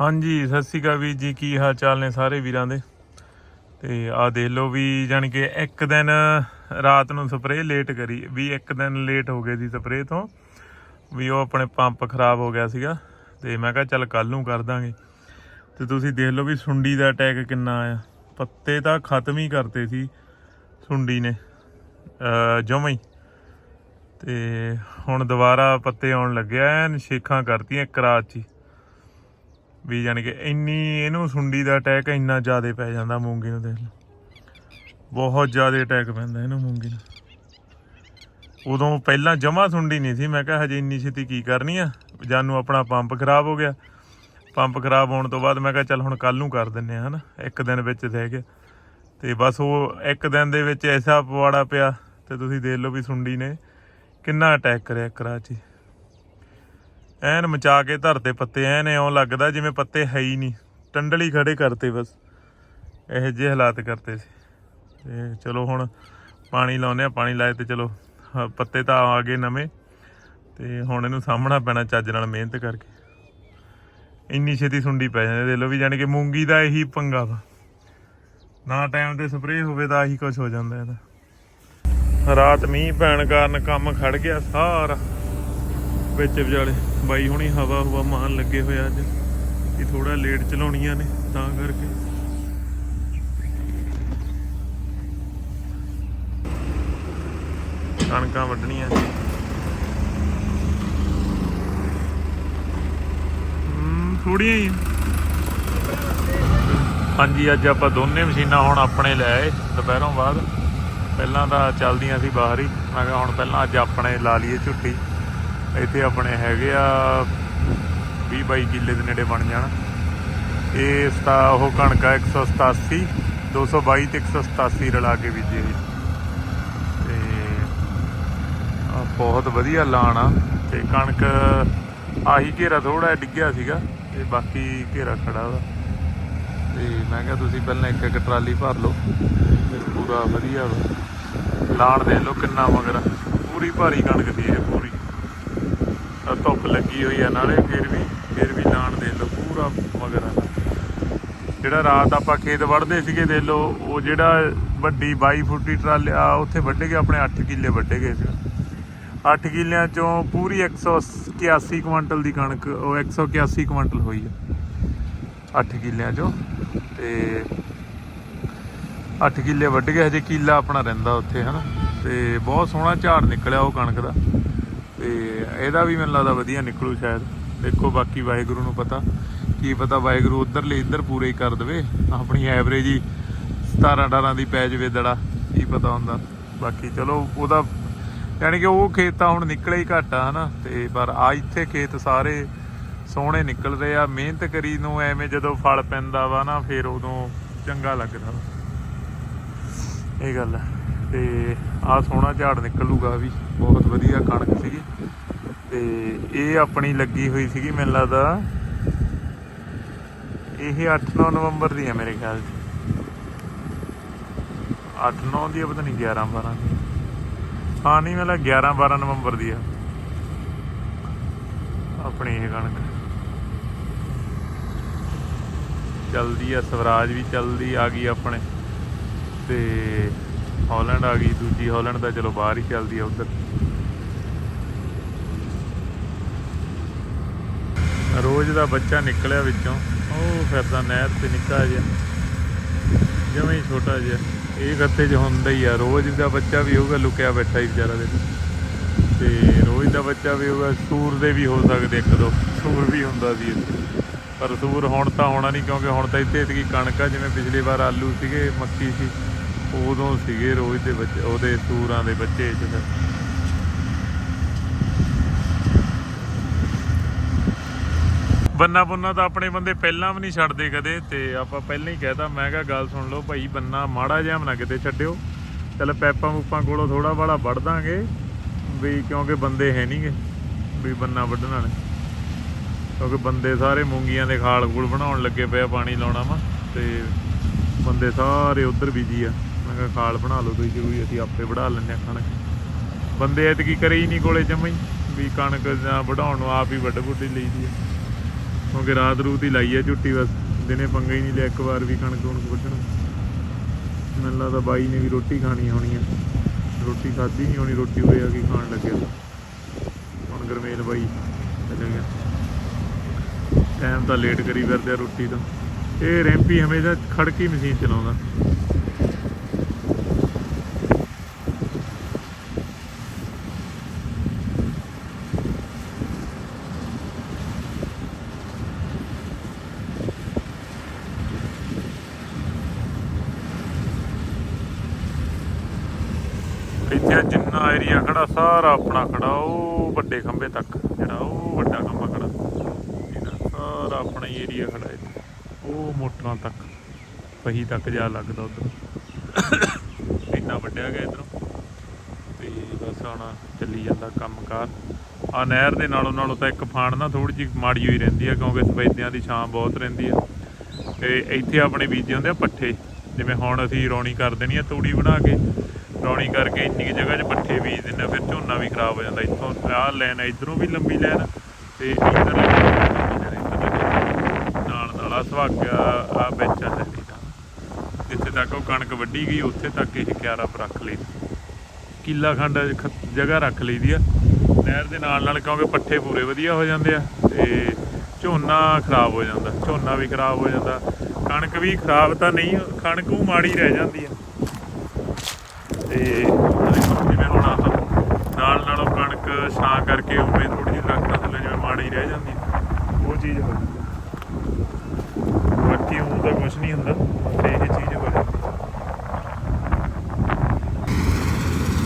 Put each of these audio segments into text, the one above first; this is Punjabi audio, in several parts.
ਹਾਂਜੀ, ਸਤਿ ਸ਼੍ਰੀ ਅਕਾਲ ਵੀਰ ਜੀ, ਕੀ ਹਾਲ ਚਾਲ ਨੇ ਸਾਰੇ ਵੀਰਾਂ ਦੇ? ਤੇ ਆ ਦੇਖ ਲਓ ਵੀ ਜਾਣੀ ਕਿ ਇੱਕ ਦਿਨ ਰਾਤ ਨੂੰ ਸਪਰੇਅ ਲੇਟ ਕਰੀ, ਵੀ ਇੱਕ ਦਿਨ ਲੇਟ ਹੋ ਗਏ ਸੀ ਸਪਰੇਅ ਤੋਂ, ਵੀ ਉਹ ਆਪਣੇ ਪੰਪ ਖਰਾਬ ਹੋ ਗਿਆ ਸੀਗਾ, ਤੇ ਮੈਂ ਕਿਹਾ ਚੱਲ ਕੱਲ ਨੂੰ ਕਰ ਦਾਂਗੇ। ਤੇ ਤੁਸੀਂ ਦੇਖ ਲਓ ਵੀ ਸੁੰਡੀ ਦਾ ਅਟੈਕ ਕਿੰਨਾ ਆਇਆ ਪੱਤੇ ਤਾਂ ਖਤਮ ਹੀ ਕਰਤੇ ਸੀ ਸੁੰਡੀ ਨੇ ਅ ਹੀ। ਤੇ ਹੁਣ ਦੁਬਾਰਾ ਪੱਤੇ ਆਉਣ ਲੱਗਿਆ, ਐਨ ਸ਼ੇਖਾਂ ਕਰਤੀਆਂ ਇੱਕ ਰਾਤ 'ਚ ਹੀ। ਵੀ ਜਾਣੀ ਕਿ ਇੰਨੀ ਇਹਨੂੰ ਸੁੰਡੀ ਦਾ ਅਟੈਕ ਇੰਨਾ ਜ਼ਿਆਦਾ ਪੈ ਜਾਂਦਾ ਮੂੰਗੀ ਨੂੰ ਦੇਖ ਲਓ। ਬਹੁਤ ਜ਼ਿਆਦਾ ਅਟੈਕ ਪੈਂਦਾ ਇਹਨੂੰ ਮੂੰਗੀ ਨੂੰ। ਉਦੋਂ ਪਹਿਲਾਂ ਜਮਾ ਸੁੰਡੀ ਨਹੀਂ ਸੀ, ਮੈਂ ਕਿਹਾ ਹਜੇ ਇੰਨੀ ਛੇਤੀ ਕੀ ਕਰਨੀ ਆ? ਜਾਨੂੰ ਆਪਣਾ ਪੰਪ ਖਰਾਬ ਹੋ ਗਿਆ। ਪੰਪ ਖਰਾਬ ਹੋਣ ਤੋਂ ਬਾਅਦ ਮੈਂ ਕਿਹਾ ਚੱਲ ਹੁਣ ਕੱਲ ਨੂੰ ਕਰ ਦਿੰਨੇ ਆ, ਹਨਾ? ਇੱਕ ਦਿਨ ਵਿੱਚ ਰਹਿ ਗਿਆ। ਤੇ ਬਸ ਉਹ ਇੱਕ ਦਿਨ ਦੇ ਵਿੱਚ ਐਸਾ ਪਵਾੜਾ ਪਿਆ, ਤੇ ਤੁਸੀਂ ਦੇਖ ਲਓ ਵੀ ਸੁੰਡੀ ਨੇ ਕਿੰਨਾ ਅਟੈਕ ਕਰਿਆ ਕਰਾਚੀ। ਐਨ ਮਚਾ ਕੇ ਧਰਤੇ ਪੱਤੇ, ਐਨ ਇਉਂ ਲੱਗਦਾ ਜਿਵੇਂ ਪੱਤੇ ਹੈ ਹੀ ਨਹੀਂ। ਟੰਡਲੀ ਖੜੇ ਕਰਤੇ ਬਸ। ਇਹੋ ਜਿਹੇ ਹਾਲਾਤ ਕਰਤੇ ਸੀ। ਤੇ ਚਲੋ ਹੁਣ ਪਾਣੀ ਲਾਉਨੇ ਆ ਪਾਣੀ ਲਾਏ ਤੇ ਚਲੋ ਪੱਤੇ ਤਾਂ ਆ ਗਏ ਨਵੇਂ। ਤੇ ਹੁਣ ਇਹਨੂੰ ਸਾਹਮਣਾ ਪੈਣਾ ਚੱਜ ਨਾਲ ਮਿਹਨਤ ਕਰਕੇ। ਇੰਨੀ ਛੇਤੀ ਸੁੰਡੀ ਪੈ ਜਾਂਦੀ ਦੇ ਲਓ ਵੀ ਜਾਣੀ ਕਿ ਮੂੰਗੀ ਦਾ ਇਹੀ ਪੰਗਾ ਵਾ। ਨਾ ਟਾਈਮ ਤੇ ਸਪਰੇਅ ਹੋਵੇ ਤਾਂ ਆਹੀ ਕੁਝ ਹੋ ਜਾਂਦਾ ਇਹਦਾ। ਰਾਤ ਮੀਂਹ ਪੈਣ ਕਾਰਨ ਕੰਮ ਖੜ ਗਿਆ ਸਾਰਾ। ਵਿੱਚ ਵਿਚਾਲੇ ਬਾਈ ਹੁਣੀ ਹਵਾ ਹਵਾ ਮਾਰਨ ਲੱਗੇ ਹੋਏ ਅੱਜ। ਇਹ ਥੋੜਾ ਲੇਟ ਚਲਾਉਣੀਆਂ ਨੇ, ਤਾਂ ਕਰਕੇ। ਕਣਕਾਂ ਵੱਢਣੀਆਂ ਹੂੰ ਥੋੜੀਆਂ ਹੀ ਹਾਂਜੀ, ਅੱਜ ਆਪਾਂ ਦੋਨੇ ਮਸ਼ੀਨਾਂ ਹੁਣ ਆਪਣੇ ਲੈ ਆਏ, ਦੁਪਹਿਰੋਂ ਬਾਅਦ। ਪਹਿਲਾਂ ਤਾਂ ਚੱਲਦੀਆਂ ਸੀ ਬਾਹਰ ਹੀ। ਮੈਂ ਕਿਹਾ ਹੁਣ ਪਹਿਲਾਂ ਅੱਜ ਆਪਣੇ ਲਾ ਲਈਏ ਝੁੱਟੀ। ਇੱਥੇ ਆਪਣੇ ਹੈਗੇ ਆ 20 22 ਕਿੱਲੇ ਦੇ ਨੇੜੇ ਬਣ ਜਾਣ। ਇਹ ਸਤਾ, ਉਹ ਕਣਕ ਆ 187 222 ਤੇ 187 ਰਲਾ ਕੇ ਬੀਜੇ ਜੀ ਤੇ ਬਹੁਤ ਵਧੀਆ ਲਾਣ ਆ। ਤੇ ਕਣਕ ਆਹੀ ਘੇਰਾ ਥੋੜਾ ਡਿੱਗਿਆ ਸੀਗਾ, ਤੇ ਬਾਕੀ ਘੇਰਾ ਖੜਾ ਵਾ। ਤੇ ਮੈਂ ਕਿਹਾ ਤੁਸੀਂ ਪਹਿਲਾਂ ਇੱਕ ਇੱਕ ਟਰਾਲੀ ਭਰ ਲਓ, ਤੇ ਪੂਰਾ ਵਧੀਆ ਵਾ। ਲਾਣ ਦੇ ਲਓ ਕਿੰਨਾ ਮਗਰ ਪੂਰੀ ਭਾਰੀ ਕਣਕ ਦੀ ਇਹ ਧੁੱਪ ਲੱਗੀ ਹੋਈ ਆ ਨਾਲੇ, ਫਿਰ ਵੀ ਫਿਰ ਵੀ ਲਾਣ ਦੇ ਲਓ ਪੂਰਾ ਮਗਰ ਆ। ਜਿਹੜਾ ਰਾਤ ਆਪਾਂ ਖੇਤ ਵੜਦੇ ਸੀਗੇ ਦੇ ਲਓ ਉਹ ਜਿਹੜਾ ਵੱਡੀ 22 ਫੁੱਟੀ ਟਰਾਲੀ, ਆ ਉੱਥੇ ਵੱਢੇ ਗਏ, ਆਪਣੇ 8 ਕਿੱਲੇ ਵੱਢੇ ਗਏ ਸੀ। 8 ਕਿੱਲਿਆਂ ਚੋਂ ਪੂਰੀ 181 ਕੁਇੰਟਲ ਦੀ ਕਣਕ, ਉਹ 181 ਕੁਇੰਟਲ ਹੋਈ ਆ। 8 ਕਿੱਲਿਆਂ ਚੋਂ, ਤੇ 8 ਕਿੱਲੇ ਵੱਢ ਗਏ, ਹਜੇ ਕਿੱਲਾ ਆਪਣਾ ਰਹਿੰਦਾ ਉੱਥੇ, ਹਨਾ? ਤੇ ਬਹੁਤ ਸੋਹਣਾ ਝਾੜ ਨਿਕਲਿਆ ਉਹ ਕਣਕ ਦਾ। ਤੇ ਇਹਦਾ ਵੀ ਮੈਨੂੰ ਲੱਗਦਾ ਵਧੀਆ ਨਿਕਲੂ ਸ਼ਾਇਦ। ਦੇਖੋ ਬਾਕੀ ਵਾਹਿਗੁਰੂ ਨੂੰ ਪਤਾ। ਕੀ ਪਤਾ ਵਾਹਿਗੁਰੂ ਉਧਰਲੇ ਇੱਧਰ ਪੂਰੇ ਹੀ ਕਰ ਦੇਵੇ। ਆਪਣੀ ਐਵਰੇਜ ਹੀ 17 18 ਦੀ ਪੈ ਜਾਵੇ ਦੜਾ। ਕੀ ਪਤਾ ਹੁੰਦਾ। ਬਾਕੀ ਚਲੋ, ਉਹਦਾ ਯਾਨੀ ਕਿ ਉਹ ਖੇਤ ਤਾਂ ਹੁਣ ਨਿਕਲੇ ਹੀ ਘੱਟ ਆ, ਹਨਾ? ਤੇ ਪਰ ਆ ਇੱਥੇ ਖੇਤ ਸਾਰੇ ਸੋਹਣੇ ਨਿਕਲ ਰਹੇ ਆ। ਮਿਹਨਤ ਕਰੀ ਨੂੰ ਐਵੇਂ ਜਦੋਂ ਫਲ ਪੈਂਦਾ ਵਾ ਨਾ, ਫਿਰ ਉਦੋਂ ਚੰਗਾ ਲੱਗਦਾ ਵਾ। ਇਹ ਗੱਲ ਹੈ ਤੇ ਆ ਸੋਹਣਾ ਝਾੜ ਨਿਕਲੂਗਾ ਵੀ। ਬਹੁਤ ਵਧੀਆ ਕਣਕ ਸੀਗੀ। ਤੇ ਇਹ ਆਪਣੀ ਲੱਗੀ ਹੋਈ ਸੀਗੀ ਮੈਨੂੰ ਲੱਗਦਾ ਇਹ 8-9 ਨਵੰਬਰ ਦੀ ਹੈ ਮੇਰੇ ਖਿਆਲ 'ਚ। 8-9 ਦੀ ਆ, ਪਤਾ ਨਹੀਂ 11-12 ਦੀ। ਹਾਂ ਨਹੀਂ ਮੈਨੂੰ ਲੱਗਦਾ 11-12 ਨਵੰਬਰ ਦੀ ਆ। ਆਪਣੀ ਇਹ ਕਣਕ। ਚਲਦੀ ਆ ਸਵਰਾਜ ਵੀ ਚਲਦੀ ਆ ਗਈ ਆਪਣੇ। ਤੇ ਹਾਲੈਂਡ ਆ ਗਈ, ਦੂਜੀ ਹਾਲੈਂਡ ਦਾ ਚਲੋ ਬਾਹਰ ਹੀ ਚੱਲਦੀ ਆ ਉਧਰ। ਰੋਜ਼ ਦਾ ਬੱਚਾ ਨਿਕਲਿਆ ਵਿੱਚੋਂ, ਉਹ ਫਿਰਦਾ ਨਹਿਰ ਤੇ ਨਿੱਕਾ ਜਿਹਾ ਜਿਵੇਂ ਹੀ ਛੋਟਾ ਜਿਹਾ। ਇਹ ਗੱਤੇ 'ਚ ਹੁੰਦਾ ਹੀ ਆ, ਰੋਜ਼ ਦਾ ਬੱਚਾ ਵੀ ਹੋਊਗਾ ਲੁਕਿਆ ਬੈਠਾ ਹੀ ਵਿਚਾਰਾ ਦੇ। ਤੇ ਰੋਜ਼ ਦਾ ਬੱਚਾ ਵੀ ਹੋਊਗਾ, ਸੂਰ ਦੇ ਵੀ ਹੋ ਸਕਦੇ ਇੱਕ ਦੋ, ਸੂਰ ਵੀ ਹੁੰਦਾ ਸੀ ਇੱਥੇ। ਪਰ ਸੂਰ ਹੁਣ ਤਾਂ ਹੋਣਾ ਨਹੀਂ, ਕਿਉਂਕਿ ਹੁਣ ਤਾਂ ਇੱਥੇ ਇਤਕੀ ਕਣਕ ਆ, ਜਿਵੇਂ ਪਿਛਲੀ ਵਾਰ ਆਲੂ ਸੀਗੇ, ਮੱਕੀ ਸੀ। ਉਦੋਂ ਸੀਗੇ ਰੋਜ਼ ਦੇ ਬੱਚੇ, ਉਹਦੇ ਸੂਰਾਂ ਦੇ ਬੱਚੇ ਚ ਬੰਨਾ ਬੰਨਾ ਤਾਂ ਆਪਣੇ ਬੰਦੇ ਪਹਿਲਾਂ ਵੀ ਨਹੀਂ ਛੱਡਦੇ ਕਦੇ, ਤੇ ਆਪਾਂ ਪਹਿਲਾਂ ਹੀ ਕਹਿਤਾ ਮੈਂ ਕਿਹਾ ਗੱਲ ਸੁਣ ਲਓ ਭਾਈ, ਬੰਨਾ ਮਾੜਾ ਜਿਹਾ ਨਾ ਕਿਤੇ ਛੱਡਿਓ। ਚੱਲ ਪੈਪਾਂ ਪੂਪਾਂ ਕੋਲੋਂ ਥੋੜਾ ਬਾਲਾ ਵੱਢ ਦਾਂਗੇ, ਵੀ ਕਿਉਂਕਿ ਬੰਦੇ ਹੈ ਨਹੀਂਗੇ ਵੀ ਬੰਨਾ ਵੱਢਣ ਵਾਲੇ। ਕਿਉਂਕਿ ਬੰਦੇ ਸਾਰੇ ਮੂੰਗੀਆਂ ਦੇ ਖਾਲ ਖੂਲ ਬਣਾਉਣ ਲੱਗੇ ਪਏ ਪਾਣੀ ਲਾਉਣਾ ਵਾ, ਤੇ ਬੰਦੇ ਸਾਰੇ ਉਧਰ ਬੀਜੀ ਆ। ਮੈਂ ਕਿਹਾ ਖਾਲ ਬਣਾ ਲਓ ਤੁਸੀਂ ਕੋਈ ਅਸੀਂ ਆਪੇ ਵਢਾ ਲੈਂਦੇ ਆ ਕਣਕ। ਬੰਦੇ ਐਤਕੀ ਕਰੇ ਹੀ ਨਹੀਂ ਕੋਲੇ ਜਮਾਂ ਵੀ ਕਣਕ ਜਾਂ ਵਢਾਉਣ ਨੂੰ ਆਪ ਹੀ ਵੱਢ ਬੁੱਢੀ ਲਈਦੀ ਆ ਕਿਉਂਕਿ ਰਾਤ ਰੂਤ ਹੀ ਲਾਈ ਹੈ ਝੁੱਟੀ, ਬਸ ਦਿਨੇ ਪੰਗਾ ਹੀ ਨਹੀਂ ਲਿਆ ਇੱਕ ਵਾਰ ਵੀ ਕਣਕ ਕਣਕ ਵੱਢਣ ਮੈਨੂੰ ਲੱਗਦਾ ਬਾਈ ਨੇ ਵੀ ਰੋਟੀ ਖਾਣੀ ਹੋਣੀ ਆ ਰੋਟੀ ਖਾਧੀ ਨਹੀਂ ਹੋਣੀ, ਰੋਟੀ ਹੋਇਆ ਕੀ ਖਾਣ ਲੱਗਿਆ। ਹੁਣ ਗਰਮੇਲ ਬਾਈ ਚਲੇ ਗਿਆ। ਟਾਈਮ ਤਾਂ ਲੇਟ ਕਰੀ ਫਿਰਦੇ ਰੋਟੀ ਤੋਂ। ਇਹ ਰੈਂਪੀ ਹਮੇਸ਼ਾ ਖੜਕੀ ਮਸ਼ੀਨ ਚਲਾਉਂਦਾ ਇੱਥੇ ਆਹ ਜਿੰਨਾ ਏਰੀਆ ਖੜਾ, ਸਾਰਾ ਆਪਣਾ ਖੜਾ, ਉਹ ਵੱਡੇ ਖੰਭੇ ਤੱਕ ਜਿਹੜਾ, ਉਹ ਵੱਡਾ ਖੰਭਾ ਖੜਾ। ਇਹਦਾ ਸਾਰਾ ਆਪਣਾ ਹੀ ਏਰੀਆ ਖੜਾ ਇੱਥੇ। ਉਹ ਮੋਟਰਾਂ ਤੱਕ, ਪਹੀ ਤੱਕ ਜਾ ਲੱਗਦਾ ਉਧਰ। ਇੰਨਾ ਵੱਡਿਆ ਗਿਆ ਇਧਰੋਂ। ਤੇ ਬਸ ਹੁਣ ਚੱਲੀ ਜਾਂਦਾ ਕੰਮਕਾਰ। ਆ ਨਹਿਰ ਦੇ ਨਾਲੋਂ ਨਾਲੋਂ ਤਾਂ ਇੱਕ ਫਾਣ ਨਾ ਥੋੜੀ ਜਿਹੀ ਮਾੜੀ ਹੋਈ ਰਹਿੰਦੀ ਆ, ਕਿਉਂਕਿ ਸਫੈਦਿਆਂ ਦੀ ਛਾਂ ਬਹੁਤ ਰਹਿੰਦੀ ਆ। ਤੇ ਇੱਥੇ ਆਪਣੇ ਬੀਜੇ ਹੁੰਦੇ ਆ ਪੱਠੇ। ਜਿਵੇਂ ਹੁਣ ਅਸੀਂ ਰੌਣੀ ਕਰ ਦੇਣੀ ਆ ਤੂੜੀ ਬਣਾ ਕੇ ਰੌਣੀ ਕਰਕੇ ਇੰਨੀ ਕੁ ਜਗ੍ਹਾ 'ਚ ਪੱਠੇ ਬੀਜ ਦਿੰਦੇ ਆ, ਫਿਰ ਝੋਨਾ ਵੀ ਖਰਾਬ ਹੋ ਜਾਂਦਾ। ਇੱਥੋਂ ਆਹ ਲੈਣ ਇਧਰੋਂ ਵੀ ਲੰਬੀ ਲੈਣ ਤੇ ਇੱਧਰ ਨਾਲ ਨਾਲ ਆ ਸੁਹਾਗਾ ਆ ਵਿੱਚ ਆ ਚੱਲੀ ਤਾਂ ਜਿੱਥੇ ਤੱਕ ਉਹ ਕਣਕ ਵੱਢੀ ਗਈ, ਉੱਥੇ ਤੱਕ ਇਹ ਕਿਆਰਾ ਰੱਖ ਲਈ। ਕਿੱਲਾ ਖੰਡ ਖ- ਜਗ੍ਹਾ ਰੱਖ ਲਈਦੀ ਆ। ਨਹਿਰ ਦੇ ਨਾਲ ਨਾਲ ਕਿਉਂਕਿ ਪੱਠੇ ਪੂਰੇ ਵਧੀਆ ਹੋ ਜਾਂਦੇ ਆ ਤੇ ਝੋਨਾ ਖਰਾਬ ਹੋ ਜਾਂਦਾ, ਝੋਨਾ ਵੀ ਖਰਾਬ ਹੋ ਜਾਂਦਾ। ਕਣਕ ਵੀ ਖਰਾਬ ਤਾਂ ਨਹੀਂ, ਕਣਕ ਉਹ ਮਾੜੀ ਰਹਿ ਜਾਂਦੀ ਆ। ਤੇ ਜਿਵੇਂ ਹੁਣ ਆਹ ਨਾਲ ਨਾਲੋਂ ਕਣਕ ਛਾਂ ਕਰਕੇ ਉਵੇਂ ਥੋੜੀ ਜਿਹੀ ਦਰਖਤਾਂ ਥੱਲੇ ਜਿਵੇਂ ਮਾੜੀ ਰਹਿ ਜਾਂਦੀ। ਉਹ ਚੀਜ਼ ਹੋ ਜਾਂਦੀ। ਬਾਕੀ ਉਹ ਤਾਂ ਕੁਝ ਨਹੀਂ ਹੁੰਦਾ, ਤੇ ਇਹ ਚੀਜ਼ ਹੋ ਜਾਂਦੀ।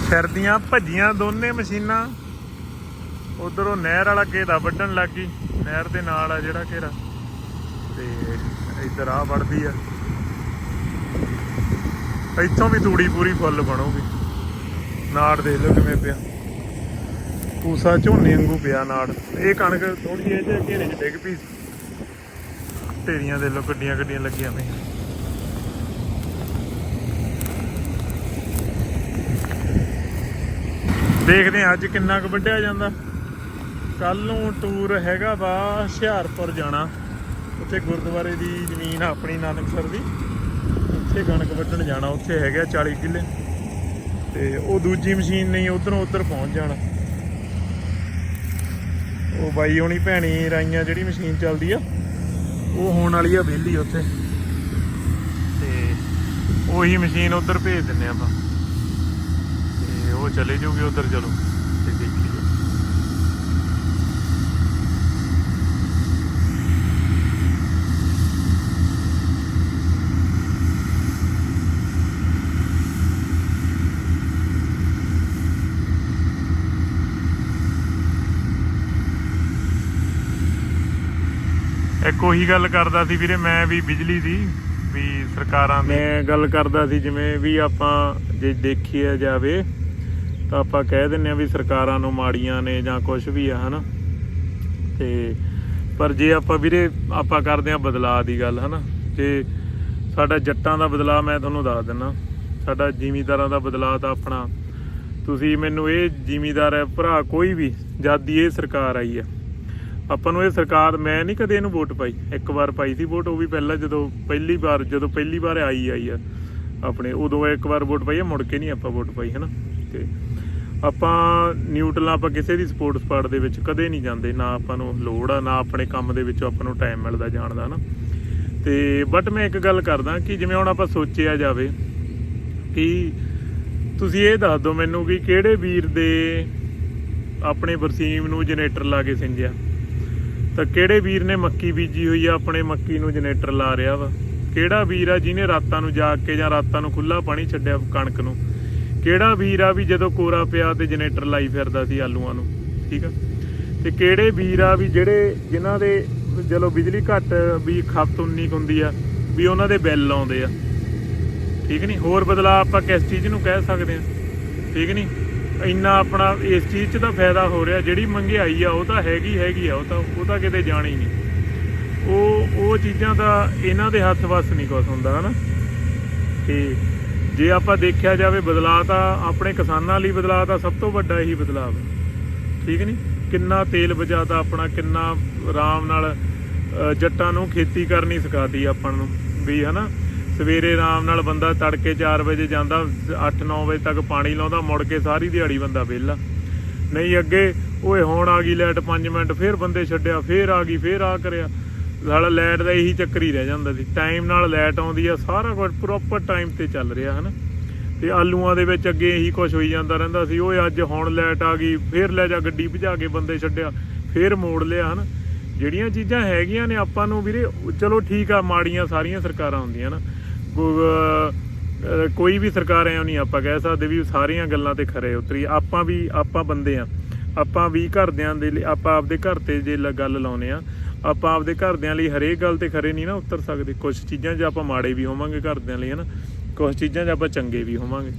ਫਿਰਦੀਆਂ ਭੱਜੀਆਂ ਦੋਨੇ ਮਸ਼ੀਨਾਂ। ਉਧਰ ਨਹਿਰ ਵਾਲਾ ਘੇਰਾ ਵੱਢਣ ਲੱਗ ਗਈ। ਨਹਿਰ ਦੇ ਨਾਲ ਆ ਜਿਹੜਾ ਘੇਰਾ। ਤੇ ਇੱਧਰ ਆ ਵੜਦੀ ਆ। ਇੱਥੋਂ ਵੀ ਤੂੜੀ ਪੂਰੀ ਫੁੱਲ ਬਣੂਗੀ। ਨਾੜ ਦੇਖ ਲਓ ਕਿਵੇਂ ਪਿਆ। ਪੂਸਾ ਝੋਨੇ ਵਾਂਗੂ ਪਿਆ ਨਾੜ। ਇਹ ਕਣਕ ਥੋੜੀ ਜਿਹੀ ਜੇ ਘੇਰੇ 'ਚ ਡਿੱਗ ਪਈ ਢੇਰੀਆਂ ਦੇ ਲੋ ਗੱਡੀਆਂ ਗੱਡੀਆਂ ਲੱਗੀਆਂ ਨੇ ਦੇਖਦੇ ਹਾਂ ਅੱਜ ਕਿੰਨਾ ਕੁ ਵੱਢਿਆ ਜਾਂਦਾ। ਕੱਲ ਨੂੰ ਟੂਰ ਹੈਗਾ ਵਾ ਹੁਸ਼ਿਆਰਪੁਰ ਜਾਣਾ। ਉੱਥੇ ਗੁਰਦੁਆਰੇ ਦੀ ਜ਼ਮੀਨ ਆ ਆਪਣੀ ਨਾਨਕਸਰ ਦੀ। ਉੱਥੇ ਕਣਕ ਵੱਢਣ ਜਾਣਾ, ਉੱਥੇ ਹੈਗਾ 40 ਕਿੱਲੇ। ਤੇ ਉਹ ਦੂਜੀ ਮਸ਼ੀਨ ਨਹੀਂ, ਉਧਰੋਂ ਉਧਰ ਪਹੁੰਚ ਜਾਣਾ। ਉਹ ਬਾਈ ਹੋਣੀ ਭੈਣੀ ਰਾਈਆਂ ਜਿਹੜੀ ਮਸ਼ੀਨ ਚੱਲਦੀ ਆ, ਉਹ ਹੋਣ ਵਾਲੀ ਆ ਵਿਹਲੀ ਉੱਥੇ। ਤੇ ਉਹੀ ਮਸ਼ੀਨ ਉਧਰ ਭੇਜ ਦਿੰਨੇ ਆਪਾਂ। ਤੇ ਉਹ ਚਲੇ ਜਾਊਗੀ ਉਧਰ ਚਲੋ ਤੇ ਦੇਖੀ ਜਾਓ ਇੱਕ ਉਹੀ ਗੱਲ ਕਰਦਾ ਸੀ ਵੀਰੇ, ਮੈਂ ਵੀ ਬਿਜਲੀ ਦੀ, ਵੀ ਸਰਕਾਰਾਂ ਦੀ। ਮੈਂ ਗੱਲ ਕਰਦਾ ਸੀ ਜਿਵੇਂ ਵੀ ਆਪਾਂ ਜੇ ਦੇਖਿਆ ਜਾਵੇ, ਤਾਂ ਆਪਾਂ ਕਹਿ ਦਿੰਨੇ ਆ ਵੀ ਸਰਕਾਰਾਂ ਨੂੰ ਮਾੜੀਆਂ ਨੇ ਜਾਂ ਕੁਝ ਵੀ ਆ, ਹਨਾ? ਤੇ ਪਰ ਜੇ ਆਪਾਂ ਵੀਰੇ, ਆਪਾਂ ਕਰਦੇ ਆ ਬਦਲਾਅ ਦੀ ਗੱਲ, ਹਨਾ? ਤੇ ਸਾਡਾ ਜੱਟਾਂ ਦਾ ਬਦਲਾਅ ਮੈਂ ਤੁਹਾਨੂੰ ਦੱਸ ਦਿੰਨਾ ਸਾਡਾ ਜ਼ਿਮੀਂਦਾਰਾਂ ਦਾ ਬਦਲਾਅ ਤਾਂ ਆਪਣਾ। ਤੁਸੀਂ ਮੈਨੂੰ ਇਹ ਜ਼ਿਮੀਂਦਾਰ ਹੈ, ਭਰਾ ਕੋਈ ਵੀ, ਜਦ ਦੀ ਇਹ ਸਰਕਾਰ ਆਈ ਆ ਆਪਾਂ ਨੂੰ ਇਹ ਸਰਕਾਰ, ਮੈਂ ਨਹੀਂ ਕਦੇ ਇਹਨੂੰ ਵੋਟ ਪਾਈ। ਇੱਕ ਵਾਰ ਪਾਈ ਸੀ ਵੋਟ, ਉਹ ਵੀ ਪਹਿਲਾਂ ਜਦੋਂ ਪਹਿਲੀ ਵਾਰ, ਜਦੋਂ ਪਹਿਲੀ ਵਾਰ ਆਈ ਆਈ ਆ। ਆਪਣੇ ਉਦੋਂ ਇੱਕ ਵਾਰ ਵੋਟ ਪਾਈ ਆ, ਮੁੜ ਕੇ ਨਹੀਂ ਆਪਾਂ ਵੋਟ ਪਾਈ ਹੈ ਨਾ ਤੇ ਆਪਾਂ ਨਿਊਟਰਲ ਆਪਾਂ ਕਿਸੇ ਦੀ ਸਪੋਰਟਸ ਸਪਾਟ ਦੇ ਵਿੱਚ ਕਦੇ ਨਹੀਂ ਜਾਂਦੇ। ਨਾ ਆਪਾਂ ਨੂੰ ਲੋੜ ਆ, ਨਾ ਆਪਣੇ ਕੰਮ ਦੇ ਵਿੱਚ ਆਪਾਂ ਨੂੰ ਟਾਈਮ ਮਿਲਦਾ ਜਾਣ ਦਾ ਨਾ ਤੇ ਬਟ ਮੈਂ ਇੱਕ ਗੱਲ ਕਰਦਾ ਕਿ ਜਿਵੇਂ ਹੁਣ ਆਪਾਂ ਸੋਚਿਆ ਜਾਵੇ ਕਿ ਤੁਸੀਂ ਇਹ ਦੱਸ ਦਿਓ ਮੈਨੂੰ ਕਿ ਕਿਹੜੇ ਵੀਰ ਦੇ ਆਪਣੇ ਵਰਸੀਮ ਨੂੰ ਜਨਰੇਟਰ ਲਾ ਕੇ ਸਿੰਜਿਆ? ਤਾਂ ਕਿਹੜੇ ਵੀਰ ਨੇ ਮੱਕੀ ਬੀਜੀ ਹੋਈ ਆ, ਆਪਣੇ ਮੱਕੀ ਨੂੰ ਜਨਰੇਟਰ ਲਾ ਰਿਹਾ ਵਾ? ਕਿਹੜਾ ਵੀਰ ਆ ਜਿਹਨੇ ਰਾਤਾਂ ਨੂੰ ਜਾਗ ਕੇ ਜਾਂ ਰਾਤਾਂ ਨੂੰ ਖੁੱਲਾ ਪਾਣੀ ਛੱਡਿਆ ਕਣਕ ਨੂੰ? ਕਿਹੜਾ ਵੀਰ ਆ ਵੀ ਜਦੋਂ ਕੋਰਾ ਪਿਆ ਤੇ ਜਨਰੇਟਰ ਲਾਈ ਫਿਰਦਾ ਸੀ ਆਲੂਆਂ ਨੂੰ? ਠੀਕ ਆ? ਤੇ ਕਿਹੜੇ ਵੀਰ ਆ ਵੀ ਜਿਹੜੇ ਜਿਨ੍ਹਾਂ ਦੇ ਚਲੋ ਬਿਜਲੀ ਘੱਟ ਵੀ ਖਪਤ ਉਨੀ ਕੁ ਹੁੰਦੀ ਆ, ਵੀ ਉਹਨਾਂ ਦੇ ਬਿੱਲ ਆਉਂਦੇ ਆ? ਠੀਕ ਨਹੀਂ? ਹੋਰ ਬਦਲਾਅ ਆਪਾਂ ਕਿਸ ਚੀਜ਼ ਨੂੰ ਕਹਿ ਸਕਦੇ ਆ? ਠੀਕ ਨਹੀਂ? ਇੰਨਾ ਆਪਣਾ ਇਸ ਚੀਜ਼ 'ਚ ਤਾਂ ਫਾਇਦਾ ਹੋ ਰਿਹਾ, ਜਿਹੜੀ ਮਹਿੰਗਾਈ ਆ, ਉਹ ਤਾਂ ਹੈਗੀ ਹੈਗੀ ਆ, ਉਹ ਤਾਂ ਉਹ ਤਾਂ ਕਿਤੇ ਜਾਣੀ ਨਹੀਂ। ਉਹ ਉਹ ਚੀਜ਼ਾਂ ਦਾ ਇਹਨਾਂ ਦੇ ਹੱਥ ਵੱਸ ਨਹੀਂ ਕੁਛ ਹੁੰਦਾ, ਹਨਾ? ਤੇ ਜੇ ਆਪਾਂ ਦੇਖਿਆ ਜਾਵੇ, ਬਦਲਾਅ ਤਾਂ ਆਪਣੇ ਕਿਸਾਨਾਂ ਲਈ ਬਦਲਾਅ ਤਾਂ ਸਭ ਤੋਂ ਵੱਡਾ ਇਹੀ ਬਦਲਾਅ ਹੈ ਠੀਕ ਨਹੀਂ? ਕਿੰਨਾ ਤੇਲ ਬਚਾਤਾ ਆਪਣਾ, ਕਿੰਨਾ ਆਰਾਮ ਨਾਲ ਜੱਟਾਂ ਨੂੰ ਖੇਤੀ ਕਰਨੀ ਸਿਖਾਤੀ ਆਪਾਂ ਨੂੰ, ਵੀ ਹਨਾ? ਸਵੇਰੇ ਆਰਾਮ ਨਾਲ ਬੰਦਾ ਤੜਕੇ 4 ਵਜੇ ਜਾਂਦਾ 8-9 ਵਜੇ ਤੱਕ ਪਾਣੀ ਲਾਉਂਦਾ, ਮੁੜ ਕੇ ਸਾਰੀ ਦਿਹਾੜੀ ਬੰਦਾ ਵਿਹਲਾ। ਨਹੀਂ ਅੱਗੇ, ਓਏ ਹੁਣ ਆ ਗਈ ਲਾਈਟ 5 ਮਿੰਟ, ਫੇਰ ਬੰਦੇ ਛੱਡਿਆ, ਫੇਰ ਆ ਗਈ, ਫੇਰ ਆ ਕਰਿਆ। ਸਾਲਾ ਲਾਈਟ ਦਾ ਇਹੀ ਚੱਕਰ ਹੀ ਰਹਿ ਜਾਂਦਾ ਸੀ। ਟਾਈਮ ਨਾਲ ਲਾਈਟ ਆਉਂਦੀ ਆ, ਸਾਰਾ ਕੁਝ ਪ੍ਰੋਪਰ ਟਾਈਮ ਤੇ ਚੱਲ ਰਿਹਾ, ਹਨਾ? ਤੇ ਆਲੂਆਂ ਦੇ ਵਿੱਚ ਅੱਗੇ ਇਹੀ ਕੁਝ ਹੋਈ ਜਾਂਦਾ ਰਹਿੰਦਾ ਸੀ, ਓਏ ਅੱਜ ਹੁਣ ਲਾਈਟ ਆ ਗਈ, ਫੇਰ ਲੈ ਜਾ ਗੱਡੀ ਭਜਾ ਕੇ ਬੰਦੇ ਛੱਡਿਆ, ਫੇਰ ਮੋੜ ਲਿਆ, ਹਨਾ? ਜਿਹੜੀਆਂ ਚੀਜ਼ਾਂ ਹੈਗੀਆਂ ਨੇ ਆਪਾਂ ਨੂੰ ਵੀਰੇ, ਚਲੋ ਠੀਕ ਆ, ਮਾੜੀਆਂ ਸਾਰੀਆਂ ਸਰਕਾਰਾਂ ਹੁੰਦੀਆਂ ਨਾ। ਕੋਈ ਵੀ ਸਰਕਾਰ ਐਂ ਨਹੀਂ ਆਪਾਂ ਕਹਿ ਸਕਦੇ ਵੀ ਸਾਰੀਆਂ ਗੱਲਾਂ ਤੇ ਖਰੇ ਉਤਰੀ। ਆਪਾਂ ਵੀ, ਆਪਾਂ ਬੰਦੇ ਆ। ਆਪਾਂ ਵੀ ਘਰਦਿਆਂ ਦੇ ਲਈ, ਆਪਾਂ ਆਪਦੇ ਘਰ ਤੇ ਜੇ ਲ- ਗੱਲ ਲਾਉਨੇ ਆ, ਆਪਾਂ ਆਪਦੇ ਘਰਦਿਆਂ ਲਈ ਹਰੇਕ ਗੱਲ ਤੇ ਖਰੇ ਨਹੀਂ ਨਾ ਉਤਰ ਸਕਦੇ। ਕੁਝ ਚੀਜ਼ਾਂ 'ਚ ਆਪਾਂ ਮਾੜੇ ਵੀ ਹੋਵਾਂਗੇ ਘਰਦਿਆਂ ਲਈ, ਹਨਾ? ਕੁਝ ਚੀਜ਼ਾਂ 'ਚ ਆਪਾਂ ਚੰਗੇ ਵੀ ਹੋਵਾਂਗੇ।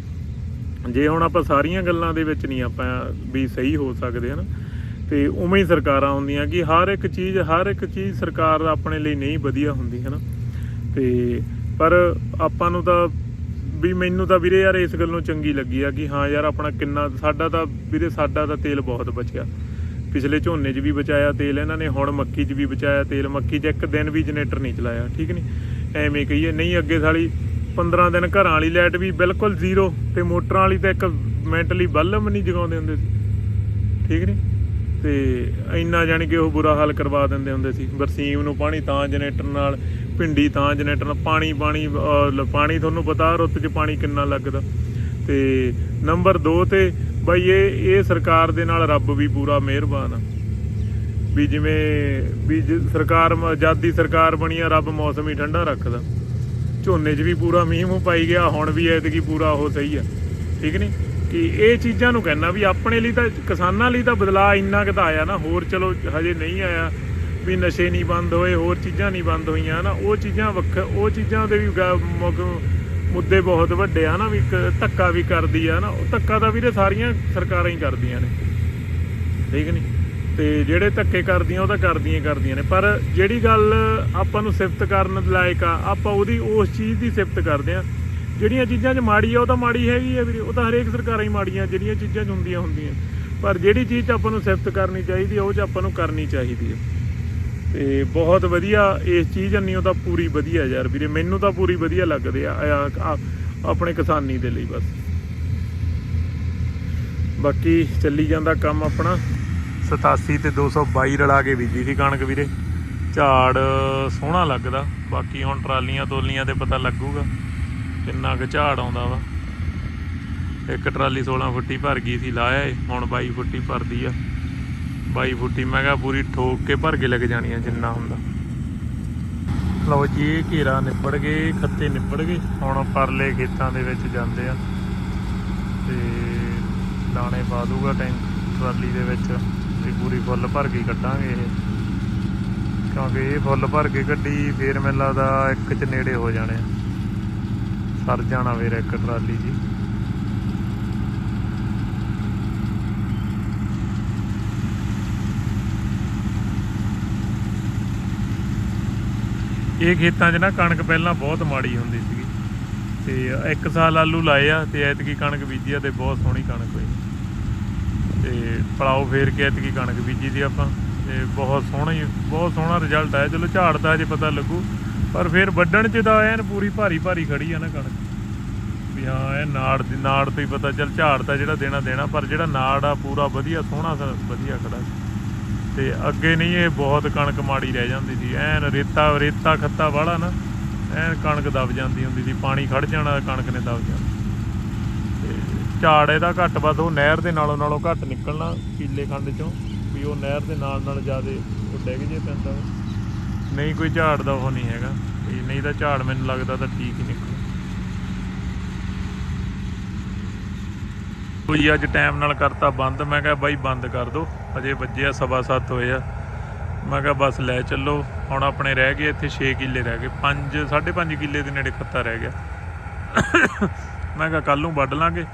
ਜੇ ਹੁਣ ਆਪਾਂ ਸਾਰੀਆਂ ਗੱਲਾਂ ਦੇ ਵਿੱਚ ਨਹੀਂ ਆਪਾਂ ਵੀ ਸਹੀ ਹੋ ਸਕਦੇ, ਹਨਾ? ਤੇ ਉਵੇਂ ਹੀ ਸਰਕਾਰਾਂ ਹੁੰਦੀਆਂ ਕਿ ਹਰ ਇੱਕ ਚੀਜ਼, ਹਰ ਇੱਕ ਚੀਜ਼ ਸਰਕਾਰ ਆਪਣੇ ਲਈ ਨਹੀਂ ਵਧੀਆ ਹੁੰਦੀ, ਹਨਾ? ਤੇ ਪਰ ਆਪਾਂ ਨੂੰ ਤਾਂ ਵੀ ਮੈਨੂੰ ਤਾਂ ਵੀਰੇ ਯਾਰ ਇਸ ਗੱਲੋਂ ਚੰਗੀ ਲੱਗੀ ਆ ਕਿ ਹਾਂ ਯਾਰ ਆਪਣਾ ਕਿੰਨਾ ਸਾਡਾ ਤਾਂ ਵੀਰੇ ਸਾਡਾ ਤਾਂ ਤੇਲ ਬਹੁਤ ਬਚਿਆ। ਪਿਛਲੇ ਝੋਨੇ 'ਚ ਵੀ ਬਚਾਇਆ ਤੇਲ, ਇਹਨਾਂ ਨੇ ਹੁਣ ਮੱਕੀ 'ਚ ਵੀ ਬਚਾਇਆ ਤੇਲ। ਮੱਕੀ 'ਚ ਇੱਕ ਦਿਨ ਵੀ ਜਨਰੇਟਰ ਨਹੀਂ ਚਲਾਇਆ, ਠੀਕ ਨਹੀਂ ਐਵੇਂ ਕਹੀਏ, ਨਹੀਂ ਅੱਗੇ ਸਾਲੀ 15 ਦਿਨ ਘਰਾਂ ਵਾਲੀ ਲਾਈਟ ਵੀ ਬਿਲਕੁਲ ਜ਼ੀਰੋ ਤੇ ਮੋਟਰਾਂ ਵਾਲੀ ਤਾਂ ਇੱਕ ਮੈਂਟਲੀ ਲਈ ਨਹੀਂ ਜਗਾਉਂਦੇ ਹੁੰਦੇ ਸੀ। ਠੀਕ ਨਹੀਂ ਤੇ ਇੰਨਾ ਜਾਣੀ ਕਿ ਉਹ ਬੁਰਾ ਹਾਲ ਕਰਵਾ ਦਿੰਦੇ ਹੁੰਦੇ ਸੀ। ਬਰਸੀਮ ਨੂੰ ਪਾਣੀ ਤਾਂ ਜਨਰੇਟਰ ਨਾਲ ਭਿੰਡੀ ਤਾਂ ਜਨਰੇਟਰ ਨਾਲ ਪਾਣੀ ਪਾਣੀ ਪਾਣੀ ਤੁਹਾਨੂੰ ਪਤਾ ਰੁੱਤ 'ਚ ਪਾਣੀ ਕਿੰਨਾ ਲੱਗਦਾ। ਤੇ ਨੰਬਰ 2 ਤੇ ਬਈ ਇਹ ਇਹ ਸਰਕਾਰ ਦੇ ਨਾਲ ਰੱਬ ਵੀ ਪੂਰਾ ਮਿਹਰਬਾਨ ਆ। ਵੀ ਜਿਵੇਂ, ਵੀ ਜ- ਸਰਕਾਰ ਆਜ਼ਾਦੀ ਸਰਕਾਰ ਬਣੀ ਆ, ਰੱਬ ਮੌਸਮ ਹੀ ਠੰਡਾ ਰੱਖਦਾ। ਝੋਨੇ 'ਚ ਵੀ ਪੂਰਾ ਮੀਂਹ ਮੂੰਹ ਪਾਈ ਗਿਆ, ਹੁਣ ਵੀ ਐਤਕੀ ਪੂਰਾ ਉਹ ਸਹੀ ਆ। ਠੀਕ ਨਹੀਂ ਕਿ ਇਹ ਚੀਜ਼ਾਂ ਨੂੰ ਕਹਿਣਾ ਵੀ ਆਪਣੇ ਲਈ ਤਾਂ, ਕਿਸਾਨਾਂ ਲਈ ਤਾਂ ਬਦਲਾਅ ਇੰਨਾ ਕੁ ਤਾਂ ਆਇਆ ਨਾ, ਹੋਰ ਚਲੋ ਹਜੇ ਨਹੀਂ ਆਇਆ। ਵੀ ਨਸ਼ੇ ਨਹੀਂ ਬੰਦ ਹੋਏ, ਹੋਰ ਚੀਜ਼ਾਂ ਨਹੀਂ ਬੰਦ ਹੋਈਆਂ ਨਾ ਉਹ ਚੀਜ਼ਾਂ ਵੱਖ ਉਹ ਚੀਜ਼ਾਂ ਦੇ ਵੀ ਮੁੱਦੇ ਬਹੁਤ ਵੱਡੇ ਆ ਨਾ ਵੀ ਇੱਕ ਧੱਕਾ ਵੀ ਕਰਦੀ ਆ ਨਾ ਉਹ ਧੱਕਾ ਤਾਂ ਵੀਰੇ ਸਾਰੀਆਂ ਸਰਕਾਰਾਂ ਹੀ ਕਰਦੀਆਂ ਨੇ। ਠੀਕ ਨਹੀਂ ਤੇ ਜਿਹੜੇ ਧੱਕੇ ਕਰਦੀਆਂ, ਉਹ ਤਾਂ ਕਰਦੀਆਂ ਹੀ ਕਰਦੀਆਂ ਨੇ। ਪਰ ਜਿਹੜੀ ਗੱਲ ਆਪਾਂ ਨੂੰ ਸਿਫਤ ਕਰਨ ਲਾਇਕ ਆ, ਆਪਾਂ ਉਹਦੀ, ਉਸ ਚੀਜ਼ ਦੀ ਸਿਫਤ ਕਰਦੇ ਆ। ਜਿਹੜੀਆਂ ਚੀਜ਼ਾਂ 'ਚ ਮਾੜੀ ਆ, ਉਹ ਤਾਂ ਮਾੜੀ ਹੈਗੀ ਆ ਵੀਰੇ। ਉਹ ਤਾਂ ਹਰੇਕ ਸਰਕਾਰਾਂ ਹੀ ਮਾੜੀਆਂ, ਜਿਹੜੀਆਂ ਚੀਜ਼ਾਂ 'ਚ ਹੁੰਦੀਆਂ ਹੁੰਦੀਆਂ। ਪਰ ਜਿਹੜੀ ਚੀਜ਼ 'ਚ ਆਪਾਂ ਨੂੰ ਸਿਫਤ ਕਰਨੀ ਚਾਹੀਦੀ ਆ, ਉਹ 'ਚ ਆਪਾਂ ਨੂੰ ਕਰਨੀ ਚਾਹੀਦੀ ਆ। ਤੇ ਬਹੁਤ ਵਧੀਆ ਇਸ ਚੀਜ਼ ਅੰਨੀ ਉਹ ਤਾਂ ਪੂਰੀ ਵਧੀਆ ਯਾਰ ਵੀਰੇ, ਮੈਨੂੰ ਤਾਂ ਪੂਰੀ ਵਧੀਆ ਲੱਗਦੇ ਆ ਆਪਣੇ ਕਿਸਾਨੀ ਦੇ ਲਈ ਬਸ। ਬਾਕੀ ਚੱਲੀ ਜਾਂਦਾ ਕੰਮ ਆਪਣਾ। 87 ਤੇ 222 ਰਲਾ ਕੇ ਬੀਜੀ ਸੀ ਕਣਕ ਵੀਰੇ। ਝਾੜ ਸੋਹਣਾ ਲੱਗਦਾ, ਬਾਕੀ ਹੁਣ ਟਰਾਲੀਆਂ ਤੋਲੀਆਂ ਤੇ ਪਤਾ ਲੱਗੂਗਾ ਕਿੰਨਾ ਕੁ ਝਾੜ ਆਉਂਦਾ ਵਾ। ਇੱਕ ਟਰਾਲੀ 16 ਫੁੱਟੀ ਭਰ ਗਈ ਸੀ, ਲਾਇਆ ਏ, ਹੁਣ 22 ਫੁੱਟੀ ਭਰਦੀ ਆ। 22 ਫੁੱਟੀ ਮੈਂ ਕਿਹਾ ਪੂਰੀ ਠੋਕ ਕੇ ਭਰ ਕੇ ਲੱਗ ਜਾਣੀ ਆ, ਜਿੰਨਾ ਹੁੰਦਾ। ਲਓ ਜੀ, ਇਹ ਘੇਰਾ ਨਿਬੜ ਗਏ, ਖੱਤੇ ਨਿਬੜ ਗਏ। ਹੁਣ ਪਰਲੇ ਖੇਤਾਂ ਦੇ ਵਿੱਚ ਜਾਂਦੇ ਆ। ਤੇ ਦਾਣੇ ਪਾ ਦੂਗਾ ਟੈਂਕ, ਟਰਾਲੀ ਦੇ ਵਿੱਚ, ਤੇ ਪੂਰੀ ਫੁੱਲ ਭਰ ਕੇ ਕੱਢਾਂਗੇ ਇਹ। ਕਿਉਂਕਿ ਇਹ ਫੁੱਲ ਭਰ ਕੇ ਕੱਢੀ, ਫੇਰ ਮੈਨੂੰ ਲੱਗਦਾ ਇੱਕ ਚ ਨੇੜੇ ਹੋ ਜਾਣੇ ਆ। ਸਰ ਜਾਣਾ ਫੇਰ ਇੱਕ ਟਰਾਲੀ ਜੀ। ਇਹ ਖੇਤਾਂ 'ਚ ਨਾ ਕਣਕ ਪਹਿਲਾਂ ਬਹੁਤ ਮਾੜੀ ਹੁੰਦੀ ਸੀਗੀ। ਤੇ ਇੱਕ ਸਾਲ ਆਲੂ ਲਾਏ ਆ ਤੇ ਐਤਕੀ ਕਣਕ ਬੀਜੀ ਆ ਤੇ ਬਹੁਤ ਸੋਹਣੀ ਕਣਕ ਹੋਈ। ਤੇ ਪਲਾਓ ਫੇਰ ਕੇ ਐਤਕੀ ਕਣਕ ਬੀਜੀ ਦੀ ਆਪਾਂ। ਤੇ ਬਹੁਤ ਸੋਹਣਾ ਬਹੁਤ ਸੋਹਣਾ ਰਿਜ਼ਲਟ ਆਇਆ। ਚਲੋ ਝਾੜ ਦਾ ਜੇ ਪਤਾ ਲੱਗੂ। ਪਰ ਫਿਰ ਵੱਢਣ 'ਚ ਤਾਂ ਐਨ ਪੂਰੀ ਭਾਰੀ ਭਾਰੀ ਖੜੀ ਆ ਨਾ ਕਣਕ। ਵੀ ਹਾਂ ਇਹ ਨਾੜ ਦੀ, ਨਾੜ ਤੋਂ ਹੀ ਪਤਾ ਚੱਲ ਝਾੜ ਤਾਂ ਜਿਹੜਾ ਦੇਣਾ ਦੇਣਾ। ਪਰ ਜਿਹੜਾ ਨਾੜ ਆ, ਪੂਰਾ ਵਧੀਆ, ਸੋਹਣਾ ਸ- ਵਧੀਆ ਖੜਾ ਤੇ ਅੱਗੇ ਨਹੀਂ ਇਹ ਬਹੁਤ ਕਣਕ ਮਾੜੀ ਰਹਿ ਜਾਂਦੀ ਸੀ। ਐਨ ਰੇਤਾ ਰੇਤਾ ਖੱਤਾ ਵਾਲਾ ਨਾ, ਐਨ ਕਣਕ ਦਬ ਜਾਂਦੀ ਹੁੰਦੀ ਸੀ। ਪਾਣੀ ਖੜ ਜਾਣਾ, ਕਣਕ ਨੇ ਦਬ ਜਾਣਾ। ਤੇ ਝਾੜ ਇਹਦਾ ਘੱਟ ਵੱਧ, ਉਹ ਨਹਿਰ ਦੇ ਨਾਲੋਂ ਨਾਲੋਂ ਘੱਟ ਨਿਕਲਣਾ ਕੀਲੇ ਖੰਡ ਚੋਂ, ਵੀ ਉਹ ਨਹਿਰ ਦੇ ਨਾਲ ਨਾਲ ਜਿਆਦੇ ਉਹ ਡਿੱਗ ਜੇ ਪੈਂਦਾ। ਨਹੀਂ ਕੋਈ ਝਾੜ ਦਾ ਉਹ ਨਹੀਂ ਹੈਗਾ। ਵੀ ਨਹੀਂ ਤਾਂ ਝਾੜ ਮੈਨੂੰ ਲੱਗਦਾ ਤਾਂ ਠੀਕ ਹੀ ਨਿਕਲੂ। ਕੋਈ ਅੱਜ ਟਾਈਮ ਨਾਲ ਕਰਤਾ ਬੰਦ, ਮੈਂ ਕਿਹਾ ਬਾਈ ਬੰਦ ਕਰ ਦੋ। ਅਜੇ ਵੱਜਿਆ ਸਵਾ ਸੱਤ ਹੋਏ ਆ। ਮੈਂ ਕਿਹਾ ਬਸ ਲੈ ਚੱਲੋ। ਹੁਣ ਆਪਣੇ ਰਹਿ ਗਏ ਇੱਥੇ 6 ਕਿੱਲੇ ਰਹਿ ਗਏ। 5 5.5 ਕਿੱਲੇ ਦੇ ਨੇੜੇ ਖੱਤਾ ਰਹਿ ਗਿਆ। ਮੈਂ ਕਿਹਾ ਕੱਲ ਨੂੰ ਵੱਢ ਲਾਂਗੇ।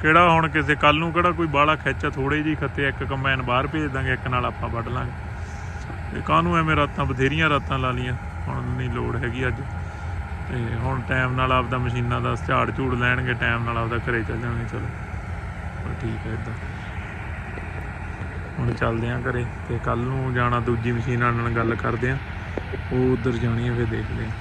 ਕਿਹੜਾ ਹੁਣ ਕਿਸੇ ਕੱਲ ਨੂੰ ਕਿਹੜਾ ਕੋਈ ਬਾਲਾ ਖਿੱਚ ਥੋੜੇ ਜਿਹੀ ਖੱਤੇ, ਇੱਕ ਕੰਬਾਈਨ ਬਾਹਰ ਭੇਜ ਦਾਂਗੇ, ਇੱਕ ਨਾਲ ਆਪਾਂ ਵੱਢ ਲਾਂਗੇ। ਤੇ ਕਾਹਨੂੰ ਐਵੇਂ ਰਾਤਾਂ, ਬਥੇਰੀਆਂ ਰਾਤਾਂ ਲਾ ਲੀਆਂ ਹੁਣ ਨਹੀਂ ਲੋੜ ਹੈਗੀ ਅੱਜ। ਤੇ ਹੁਣ ਟਾਈਮ ਨਾਲ ਆਪਦਾ ਮਸ਼ੀਨਾਂ ਦਾ ਝਾੜ ਝੂੜ ਲੈਣਗੇ, ਟਾਈਮ ਨਾਲ ਆਪਦਾ ਘਰੇ ਚੱਲ ਜਾਣਗੇ ਚਲੋ। ਠੀਕ ਹੈ ਇਦਾਂ ਹੁਣ ਚੱਲਦੇ ਆਂ ਘਰੇ ਤੇ ਕੱਲ ਨੂੰ ਜਾਣਾ ਦੂਜੀ ਮਸ਼ੀਨ ਨਾਲ ਗੱਲ ਕਰਦੇ ਆਂ। ਉਹ ਉਧਰ ਜਾਣੀ ਹੈ ਫਿਰ ਦੇਖਦੇ ਹਾਂ